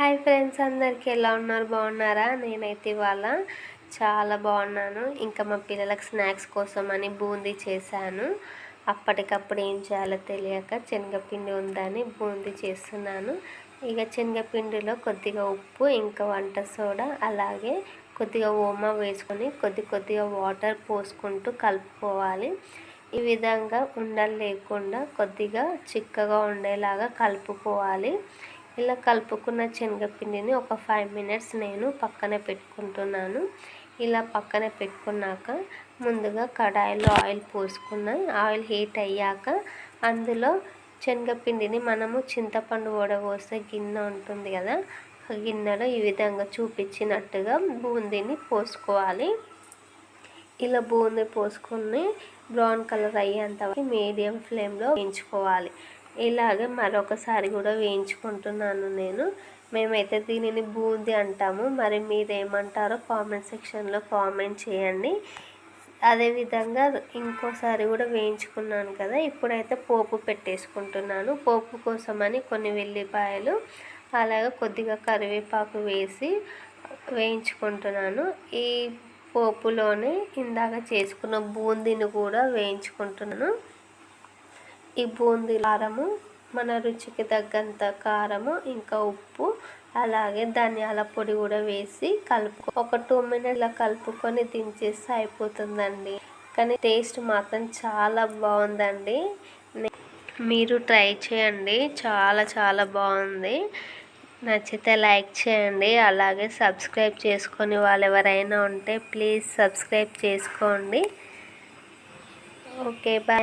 Hi friends అందరికీ ఎలా ఉన్నారు? బాగున్నారా? నేనైతే ఇవాళ చాలా బాగున్నాను. ఇంకా మా పిల్లలకు స్నాక్స్ కోసం అని బూందీ చేశాను. అప్పటికప్పుడు ఏం చేయాలో తెలియక శనగపిండి ఉందని బూందీ చేస్తున్నాను. ఇక శనగపిండిలో కొద్దిగా ఉప్పు ఇంకా వంట సోడా అలాగే కొద్దిగా ఓమా వేసుకొని కొద్ది కొద్దిగా వాటర్ పోసుకుంటూ కలుపుకోవాలి. ఈ విధంగా ఉండలు లేకుండా కొద్దిగా చిక్కగా ఉండేలాగా కలుపుకోవాలి. ఇలా కలుపుకున్న శనగపిండిని ఒక ఫైవ్ మినిట్స్ నేను పక్కన పెట్టుకుంటున్నాను. ఇలా పక్కన పెట్టుకున్నాక ముందుగా కడాయిలో ఆయిల్ పోసుకున్న ఆయిల్ హీట్ అయ్యాక అందులో శనగపిండిని మనము చింతపండు వడబోసే గిన్నె ఉంటుంది కదా ఆ గిన్నెలో ఈ విధంగా చూపించినట్టుగా బూందీని పోసుకోవాలి. ఇలా బూందీ పోసుకుని బ్రౌన్ కలర్ అయ్యేంత మీడియం ఫ్లేమ్లో వేయించుకోవాలి. ఇలాగే మరొకసారి కూడా వేయించుకుంటున్నాను నేను. మేమైతే దీనిని బూందీ అంటాము. మరి మీరు ఏమంటారో కామెంట్ సెక్షన్లో కామెంట్ చేయండి. అదేవిధంగా ఇంకోసారి కూడా వేయించుకున్నాను కదా ఇప్పుడైతే పోపు పెట్టేసుకుంటున్నాను. పోపు కోసమని కొన్ని వెల్లిపాయలు అలాగే కొద్దిగా కరివేపాకు వేసి వేయించుకుంటున్నాను. ఈ పోపులోనే ఇందాక చేసుకున్న బూందీని కూడా వేయించుకుంటున్నాను. ఈ బూందీ కారము మన రుచికి తగ్గంత కారము ఇంకా ఉప్పు అలాగే ధనియాల పొడి కూడా వేసి కలుపు ఒక టూ మినిట్ల కలుపుకొని దించేస్తే అయిపోతుందండి. కానీ టేస్ట్ మాత్రం చాలా బాగుందండి. మీరు ట్రై చేయండి. చాలా చాలా బాగుంది. నచ్చితే లైక్ చేయండి. అలాగే సబ్స్క్రైబ్ చేసుకొని వాళ్ళు ఎవరైనా ఉంటే ప్లీజ్ సబ్స్క్రైబ్ చేసుకోండి. Okay bye.